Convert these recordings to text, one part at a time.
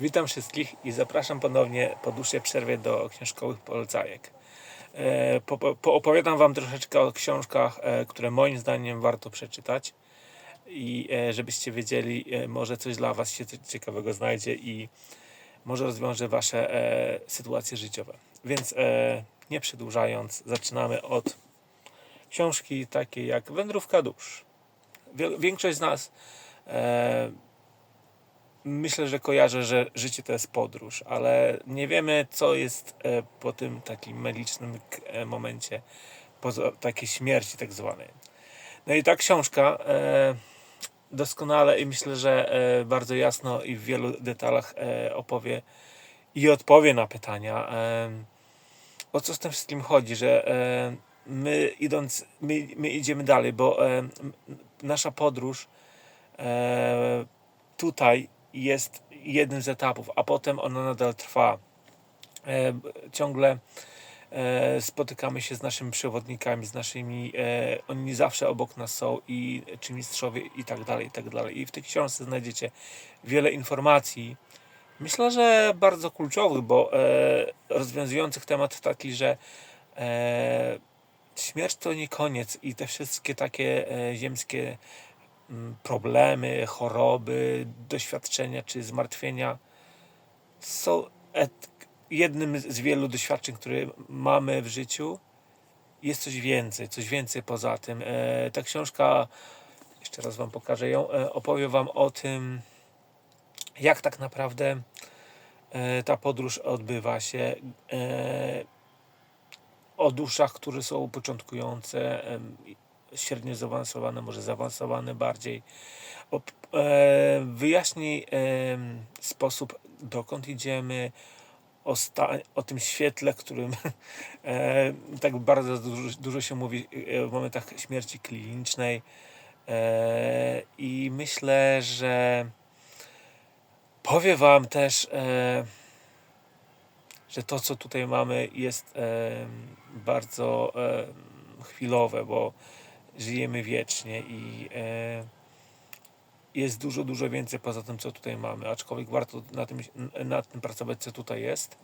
Witam wszystkich i zapraszam ponownie po dłuższej przerwie do książkowych polecajek. E, po, po, poopowiadam Wam troszeczkę o książkach, e, które moim zdaniem warto przeczytać i e, żebyście wiedzieli, może coś dla Was się ciekawego znajdzie i może rozwiąże Wasze sytuacje życiowe. Więc nie przedłużając, zaczynamy od książki takiej jak Wędrówka dusz. Większość z nas myślę, że kojarzę, że życie to jest podróż, ale nie wiemy, co jest e, po tym takim magicznym e, momencie, po takiej śmierci tak zwanej. No i ta książka e, doskonale i myślę, że bardzo jasno i w wielu detalach opowie i odpowie na pytania, o co z tym wszystkim chodzi, że my idąc, my, my idziemy dalej, bo nasza podróż tutaj jest jednym z etapów, a potem ona nadal trwa. E, ciągle e, spotykamy się z naszymi przewodnikami, z naszymi, e, oni zawsze obok nas są i czy mistrzowie i tak dalej, i tak dalej. I w tej książce znajdziecie wiele informacji, myślę, że bardzo kluczowych, bo rozwiązujących temat taki, że śmierć to nie koniec i te wszystkie takie ziemskie problemy, choroby, doświadczenia czy zmartwienia są jednym z wielu doświadczeń, które mamy w życiu. Jest coś więcej, coś więcej poza tym. E, ta książka, jeszcze raz Wam pokażę ją, e, opowie Wam o tym, jak tak naprawdę e, ta podróż odbywa się. O duszach, które są początkujące, średnio zaawansowane, może zaawansowane bardziej. O, e, wyjaśni em, sposób, dokąd idziemy, o, o tym świetle, którym e, tak bardzo dużo, się mówi e, w momentach śmierci klinicznej. E, I myślę, że powie Wam też, e, że to, co tutaj mamy, jest e, bardzo e, chwilowe, bo żyjemy wiecznie i e, jest dużo, dużo więcej poza tym, co tutaj mamy. Aczkolwiek warto na tym, tym pracować, co tutaj jest,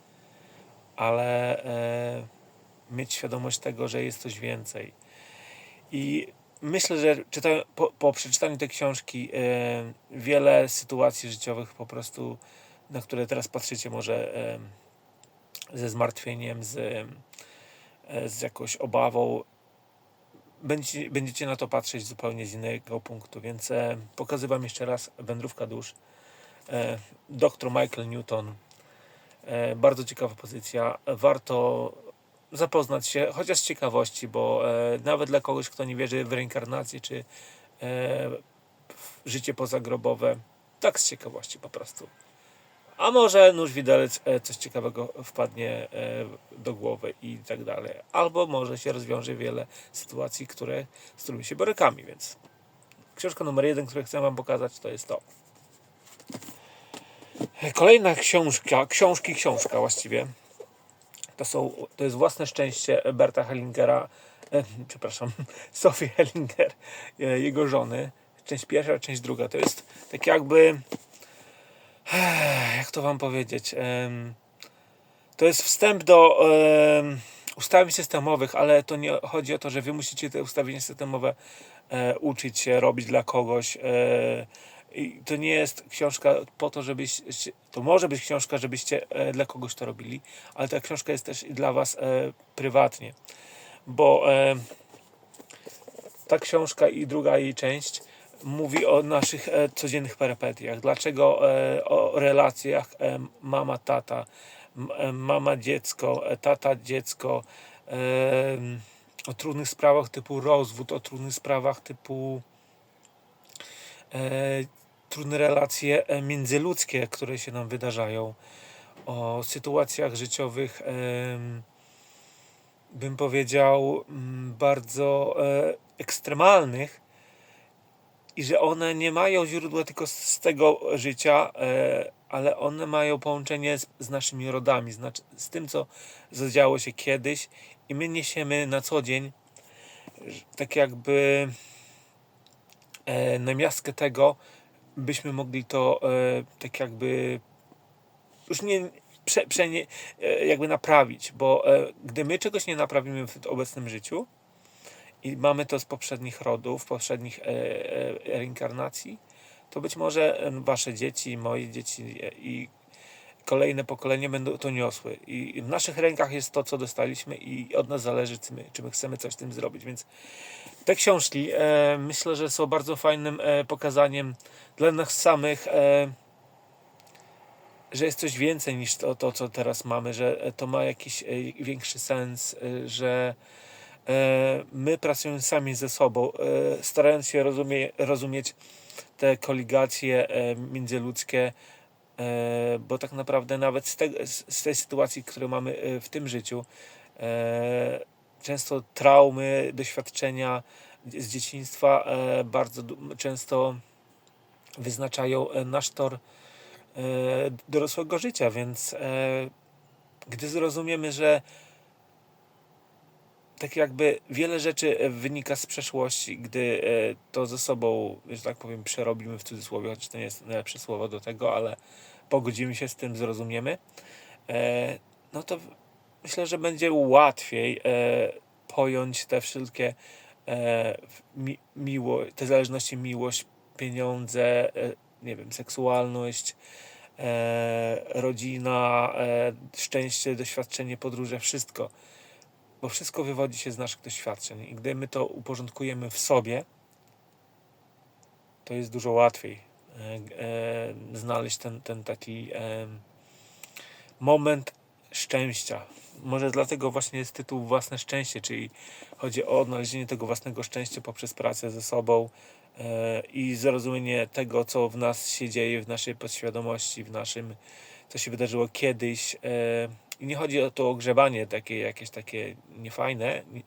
ale e, mieć świadomość tego, że jest coś więcej. I myślę, że czyta, po, po przeczytaniu tej książki e, wiele sytuacji życiowych po prostu, na które teraz patrzycie, może e, ze zmartwieniem, z, e, z jakąś obawą, będziecie, na to patrzeć zupełnie z innego punktu. Więc e, pokażę Wam jeszcze raz Wędrówka dusz. E, Dr Michael Newton. E, bardzo ciekawa pozycja. Warto zapoznać się, chociaż z ciekawości, bo e, nawet dla kogoś, kto nie wierzy w reinkarnację czy e, w życie pozagrobowe, tak z ciekawości po prostu. A może nóż widelec e, coś ciekawego wpadnie e, do głowy i tak dalej. Albo może się rozwiąże wiele sytuacji, które, z którymi się borykamy, więc książka numer jeden, którą chcę Wam pokazać, to jest to. Kolejna książka, książki, książka właściwie. To, są, to jest własne szczęście Berta Hellingera, e, przepraszam, Sophie Hellinger, e, jego żony. Część pierwsza, część druga. To jest tak jakby jak to wam powiedzieć? To jest wstęp do ustawień systemowych, ale to nie chodzi o to, że wy musicie te ustawienia systemowe e, uczyć się robić dla kogoś. E, i to nie jest książka po to, żebyś. To może być książka, żebyście e, dla kogoś to robili, ale ta książka jest też i dla was prywatnie. Bo ta książka i druga jej część mówi o naszych e, codziennych perypetiach. Dlaczego e, o relacjach e, mama-tata, mama-dziecko, tata-dziecko, o trudnych sprawach typu rozwód, o trudnych sprawach typu trudne relacje międzyludzkie, które się nam wydarzają, o sytuacjach życiowych, bym powiedział, bardzo ekstremalnych, i że one nie mają źródła tylko z- tego życia, e, ale one mają połączenie z, z naszymi rodami, z, z tym, co zadziało się kiedyś, i my niesiemy na co dzień tak jakby e, namiastkę tego, byśmy mogli to e, tak jakby już nie prze, prze, nie, jakby naprawić, bo gdy my czegoś nie naprawimy w obecnym życiu i mamy to z poprzednich rodów, poprzednich e, e, reinkarnacji, to być może wasze dzieci, moje dzieci e, i kolejne pokolenie będą to niosły. I w naszych rękach jest to, co dostaliśmy i od nas zależy, czy my, czy my chcemy coś z tym zrobić. Więc te książki e, myślę, że są bardzo fajnym e, pokazaniem dla nas samych, e, że jest coś więcej niż to, to, co teraz mamy, że to ma jakiś e, większy sens, e, że my pracujemy sami ze sobą, e, starając się rozumie, rozumieć te koligacje e, międzyludzkie, E, bo tak naprawdę nawet z, te, z tej sytuacji, którą mamy e, w tym życiu, e, często traumy, doświadczenia z dzieciństwa e, bardzo często wyznaczają e, nasz tor e, dorosłego życia, więc e, gdy zrozumiemy, że tak jakby wiele rzeczy e, wynika z przeszłości, gdy e, to ze sobą, że tak powiem, przerobimy w cudzysłowie, chociaż to nie jest najlepsze słowo do tego, ale pogodzimy się z tym, zrozumiemy, e, no to myślę, że będzie łatwiej pojąć te wszystkie mi, miło, te zależności, miłość, pieniądze, nie wiem, seksualność, rodzina, szczęście, doświadczenie, podróże, wszystko. Bo wszystko wywodzi się z naszych doświadczeń. I gdy my to uporządkujemy w sobie, to jest dużo łatwiej e, e, znaleźć ten, ten taki e, moment szczęścia. Może dlatego właśnie jest tytuł Własne Szczęście, czyli chodzi o odnalezienie tego własnego szczęścia poprzez pracę ze sobą i zrozumienie tego, co w nas się dzieje, w naszej podświadomości, w naszym, co się wydarzyło kiedyś. I nie chodzi o to ogrzebanie takie, jakieś takie niefajne, ni-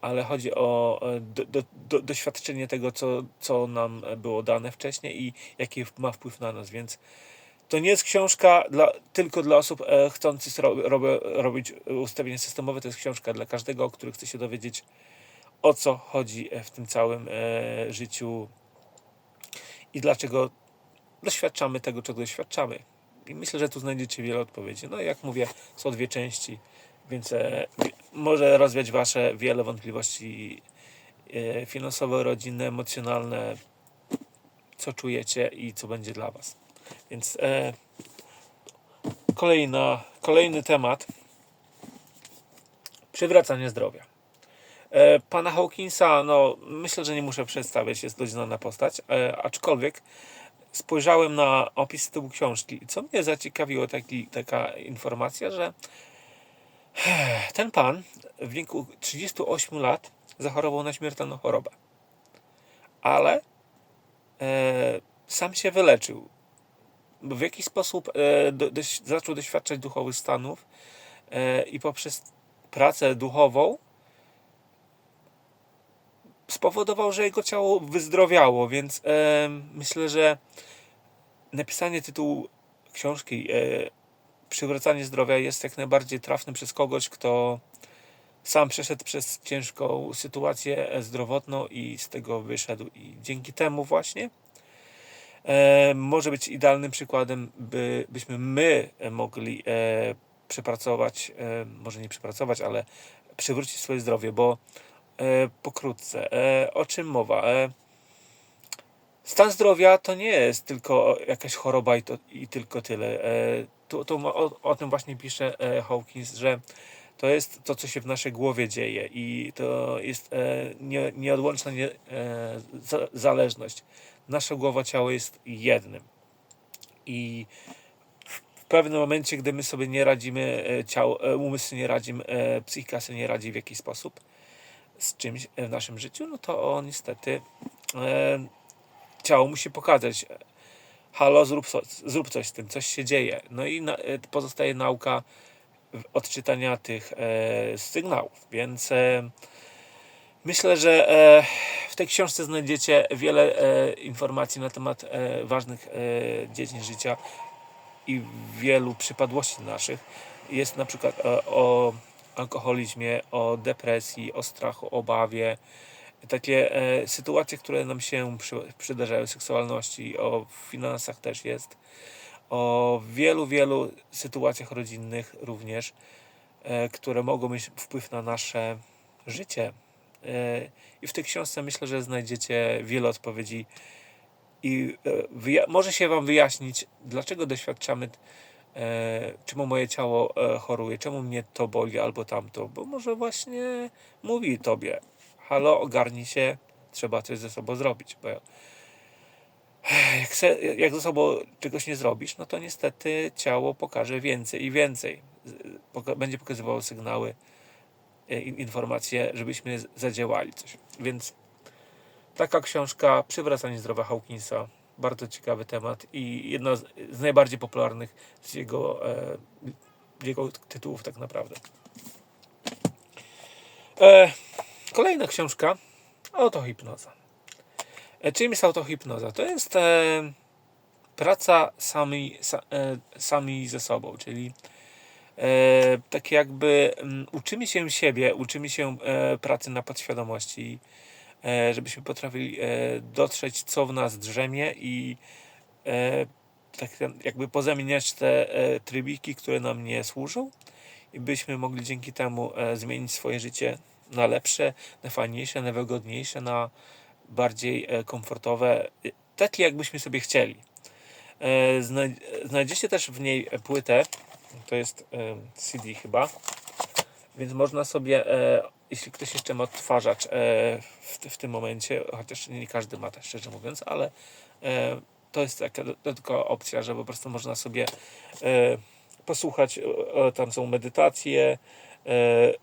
ale chodzi o do, do, do, doświadczenie tego, co, co nam było dane wcześniej i jaki ma wpływ na nas, więc to nie jest książka dla, tylko dla osób e, chcących ro, rob- robić ustawienie systemowe, to jest książka dla każdego, który chce się dowiedzieć o co chodzi e, w tym całym e, życiu i dlaczego doświadczamy tego, czego doświadczamy. I myślę, że tu znajdziecie wiele odpowiedzi. No jak mówię, są dwie części, więc e, może rozwiać Wasze wiele wątpliwości e, finansowe, rodzinne, emocjonalne, co czujecie i co będzie dla Was. Więc e, kolejna, kolejny temat. Przywracanie zdrowia. E, pana Hawkinsa, no myślę, że nie muszę przedstawiać, jest dość znana postać, e, aczkolwiek spojrzałem na opis tytułu książki co mnie zaciekawiło, taki, taka informacja, że ten pan w wieku 38 lat zachorował na śmiertelną chorobę, ale e, sam się wyleczył. W jakiś sposób e, do, doś, zaczął doświadczać duchowych stanów e, i poprzez pracę duchową spowodował, że jego ciało wyzdrowiało, więc e, myślę, że napisanie tytułu książki e, Przywracanie zdrowia jest jak najbardziej trafny przez kogoś, kto sam przeszedł przez ciężką sytuację zdrowotną i z tego wyszedł. I dzięki temu właśnie e, może być idealnym przykładem, by, byśmy my mogli e, przepracować, e, może nie przepracować, ale przywrócić swoje zdrowie, bo pokrótce, e, o czym mowa? E, stan zdrowia to nie jest tylko jakaś choroba i, to, i tylko tyle. E, tu, tu o, o tym właśnie pisze e, Hawkins, że to jest to, co się w naszej głowie dzieje i to jest e, nie, nieodłączna nie, e, za, zależność. Nasza głowa, ciało jest jednym. I w pewnym momencie, gdy my sobie nie radzimy, e, ciało, e, umysł nie radzi, e, psychika sobie nie radzi w jakiś sposób z czymś w naszym życiu, no to o, niestety e, ciało musi pokazać e, halo, zrób, so, zrób coś z tym, coś się dzieje. No i na, e, pozostaje nauka odczytania tych e, sygnałów, więc e, myślę, że e, w tej książce znajdziecie wiele e, informacji na temat e, ważnych e, dziedzin życia i wielu przypadłości naszych. Jest na przykład e, o alkoholizmie, o depresji, o strachu, obawie, takie e, sytuacje, które nam się przy, przydarzają, seksualności, o finansach też jest, o wielu, wielu sytuacjach rodzinnych również, e, które mogą mieć wpływ na nasze życie. E, I w tej książce myślę, że znajdziecie wiele odpowiedzi. I e, może się Wam wyjaśnić, dlaczego doświadczamy, czemu moje ciało choruje, czemu mnie to boli albo tamto, bo może właśnie mówi Tobie, halo, ogarnij się, trzeba coś ze sobą zrobić, bo jak, se, jak ze sobą czegoś nie zrobisz, no to niestety ciało pokaże więcej i więcej. Będzie pokazywało sygnały, e, informacje, żebyśmy zadziałali coś. Więc taka książka, Przywracanie zdrowia Hawkinsa, bardzo ciekawy temat i jedna z, najbardziej popularnych z jego, e, jego tytułów tak naprawdę. E, kolejna książka, autohipnoza. E, czym jest autohipnoza? To jest e, praca sami, sa, e, sami ze sobą, czyli e, tak jakby mm, uczymy się siebie, uczymy się e, pracy na podświadomości, żebyśmy potrafili e, dotrzeć, co w nas drzemie i e, tak jakby pozamieniać te e, trybiki, które nam nie służą i byśmy mogli dzięki temu e, zmienić swoje życie na lepsze, na fajniejsze, na wygodniejsze, na bardziej e, komfortowe, e, takie jakbyśmy sobie chcieli. E, znajdziecie też w niej płytę, to jest CD chyba, więc można sobie, jeśli ktoś jeszcze ma odtwarzacz w, w tym momencie, chociaż nie każdy ma też szczerze mówiąc, ale to jest taka dodatkowa opcja, że po prostu można sobie posłuchać, tam są medytacje,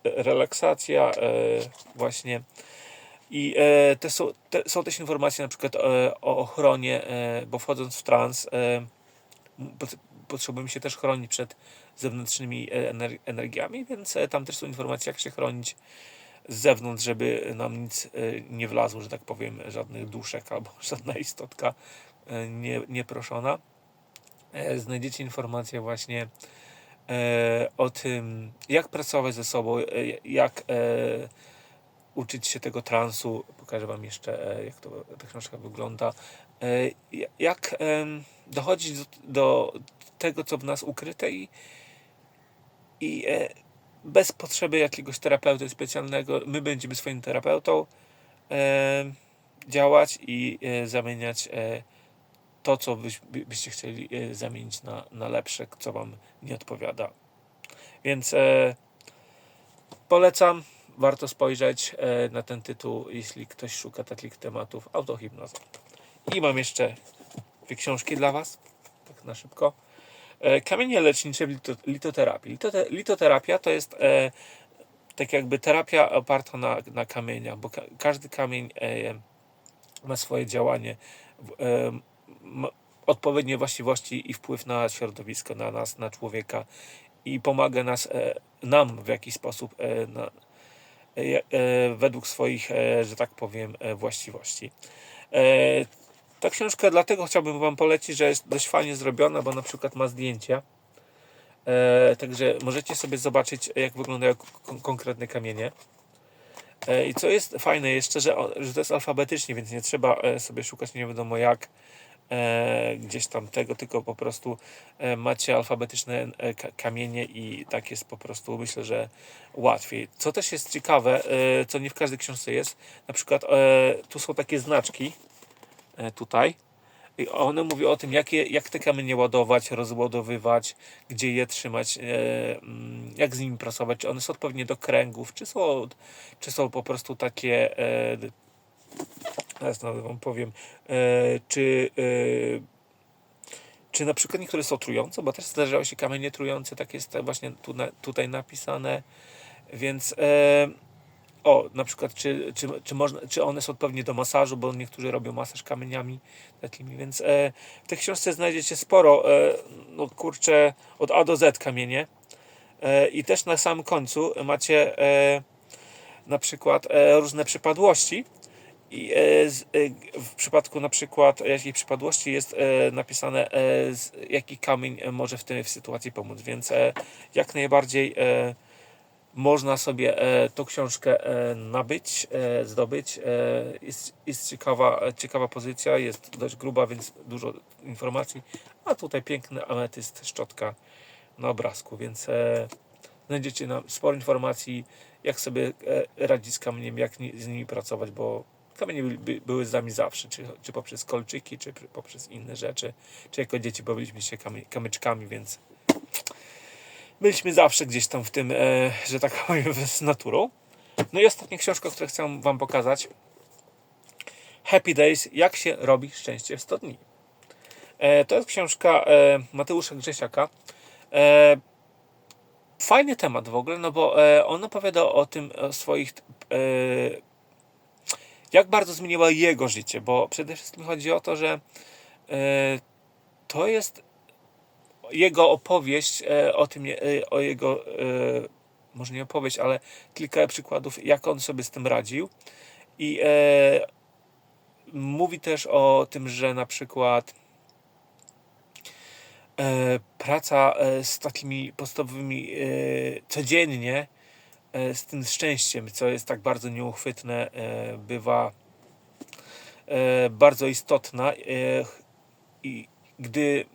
relaksacja, właśnie. I e, te są, te, są też informacje na przykład e, o ochronie, e, bo wchodząc w trans e, potrzebujemy się też chronić przed zewnętrznymi e, energiami, więc e, tam też są informacje, jak się chronić z zewnątrz, żeby nam nic nie wlazło, że tak powiem, żadnych duszek albo żadna istotka nie, nieproszona. Znajdziecie informacje właśnie o tym, jak pracować ze sobą, jak uczyć się tego transu. Pokażę Wam jeszcze, e, jak to, ta książka wygląda. E, jak dochodzić do, do tego, co w nas ukryte i, i e, bez potrzeby jakiegoś terapeuty specjalnego, my będziemy swoim terapeutą działać i zamieniać to, co byście chcieli zamienić na, na lepsze, co Wam nie odpowiada. Więc polecam warto spojrzeć e, na ten tytuł, jeśli ktoś szuka takich tematów autohipnoza. I mam jeszcze dwie książki dla Was, tak na szybko. E, kamienie lecznicze w litoterapii. Litoterapia to jest e, tak jakby terapia oparta na, na kamieniach, bo ka każdy kamień ma swoje działanie, odpowiednie właściwości i wpływ na środowisko, na nas, na człowieka i pomaga nas, nam w jakiś sposób na, E, e, według swoich, e, że tak powiem, właściwości. Ta książka dlatego chciałbym Wam polecić, że jest dość fajnie zrobiona, bo na przykład ma zdjęcia. Także możecie sobie zobaczyć, jak wyglądają konkretne kamienie. I co jest fajne jeszcze, że, że to jest alfabetycznie, więc nie trzeba sobie szukać nie wiadomo jak e, gdzieś tam tego, tylko po prostu e, macie alfabetyczne e, kamienie i tak jest po prostu, myślę, że łatwiej. Co też jest ciekawe, e, co nie w każdej książce jest, na przykład e, tu są takie znaczki, e, tutaj, i one mówią o tym, jakie, jak te kamienie ładować, rozładowywać, gdzie je trzymać, mm, jak z nimi pracować, czy one są odpowiednie do kręgów, czy są, czy są po prostu takie teraz nawet Wam powiem, e, czy, e, czy na przykład niektóre są trujące, bo też zdarzały się kamienie trujące, tak jest właśnie tu, na, tutaj napisane, więc e, o, na przykład, czy, czy, czy, można, czy one są odpowiednie do masażu, bo niektórzy robią masaż kamieniami takimi, więc e, w tej książce znajdziecie sporo, e, no kurczę, od A do Z kamienie. E, i też na samym końcu macie e, na przykład e, różne przypadłości, i e, e, w przypadku na przykład jakiej przypadłości jest napisane, jaki kamień może w tej sytuacji pomóc, więc jak najbardziej można sobie e, tą książkę e, nabyć, e, zdobyć. E, jest, jest ciekawa, ciekawa pozycja, jest dość gruba, więc dużo informacji. A tutaj piękny ametyst, szczotka na obrazku, więc e, znajdziecie nam sporo informacji, jak sobie e, radzić z kamieniem, jak ni, z nimi pracować, bo kamienie by, by, były z nami zawsze, czy, czy poprzez kolczyki, czy pr- poprzez inne rzeczy, czy jako dzieci bawiliśmy się kamyczkami, więc byliśmy zawsze gdzieś tam w tym, e, że tak powiem, z naturą. No i ostatnia książka, którą chcę Wam pokazać. Happy Days, jak się robi szczęście w 100 dni. E, to jest książka e, Mateusza Grzesiaka. E, fajny temat w ogóle, no bo e, on opowiada o tym, o swoich e, jak bardzo zmieniła jego życie, bo przede wszystkim chodzi o to, że e, to jest jego opowieść e, o tym, e, o jego, e, może nie opowieść, ale kilka przykładów, jak on sobie z tym radził. I mówi też o tym, że na przykład praca z takimi podstawowymi codziennie, z tym szczęściem, co jest tak bardzo nieuchwytne, bywa bardzo istotna. I gdy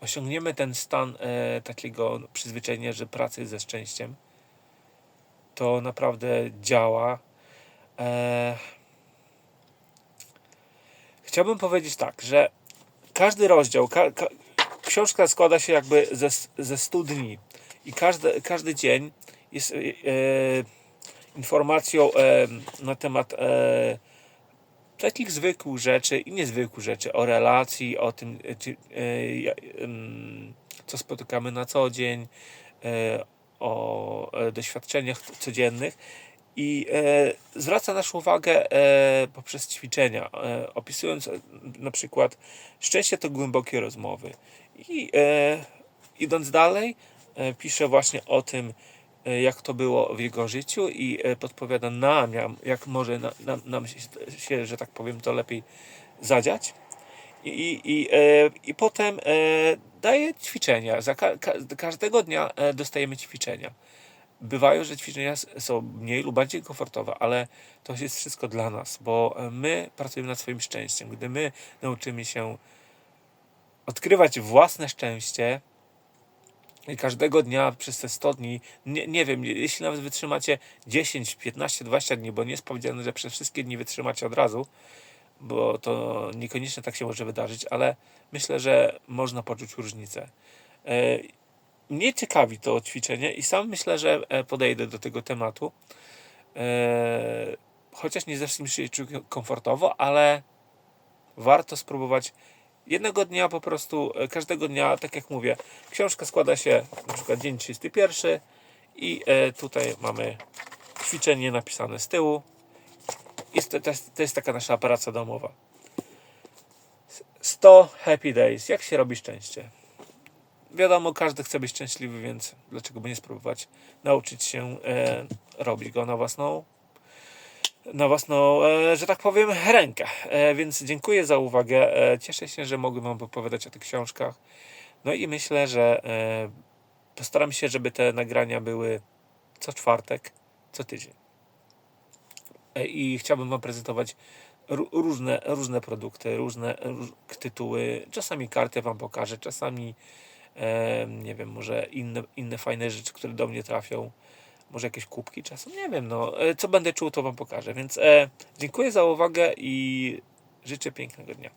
osiągniemy ten stan e, takiego przyzwyczajenia, że praca jest ze szczęściem, to naprawdę działa. E, chciałbym powiedzieć tak, że każdy rozdział, ka, ka, książka składa się jakby ze, ze 100 dni i każdy, każdy dzień jest e, informacją e, na temat e, takich zwykłych rzeczy i niezwykłych rzeczy, o relacji, o tym, e, czy, e, co spotykamy na co dzień, e, o doświadczeniach codziennych. I zwraca naszą uwagę poprzez ćwiczenia, opisując na przykład szczęście to głębokie rozmowy. I idąc dalej pisze właśnie o tym, jak to było w jego życiu i e, podpowiada nam, jak- może na, nam, nam się, że tak powiem, to lepiej zadziać. I, i, i, e, potem e, daje ćwiczenia. Za ka, ka, każdego dnia e, dostajemy ćwiczenia. Bywają, że ćwiczenia są mniej lub bardziej komfortowe, ale to jest wszystko dla nas, bo e, my pracujemy nad swoim szczęściem. Gdy my nauczymy się odkrywać własne szczęście, każdego dnia przez te 100 dni, nie, nie wiem, jeśli nawet wytrzymacie 10, 15, 20 dni, bo nie jest powiedziane, że przez wszystkie dni wytrzymacie od razu, bo to niekoniecznie tak się może wydarzyć, ale myślę, że można poczuć różnicę. E, Mnie ciekawi to ćwiczenie i sam myślę, że e, podejdę do tego tematu. E, Chociaż nie zawsze mi się czuję komfortowo, ale warto spróbować jednego dnia po prostu, e, każdego dnia, tak jak mówię, książka składa się na przykład dzień 31 i e, tutaj mamy ćwiczenie napisane z tyłu. Jest to, to, jest, to jest taka nasza praca domowa. 100 happy days. Jak się robi szczęście? Wiadomo, każdy chce być szczęśliwy, więc dlaczego by nie spróbować nauczyć się e, robić go na własną na własną, e, że tak powiem, rękę. E, więc dziękuję za uwagę. E, cieszę się, że mogłem Wam opowiadać o tych książkach. No i myślę, że postaram się, żeby te nagrania były co czwartek, co tydzień. I chciałbym Wam prezentować ró- różne, różne produkty, różne róż, tytuły. Czasami karty Wam pokażę, czasami nie wiem, może inne, inne fajne rzeczy, które do mnie trafią. Może jakieś kubki czasem, nie wiem, no. E, Co będę czuł, to Wam pokażę. Więc e, dziękuję za uwagę i życzę pięknego dnia.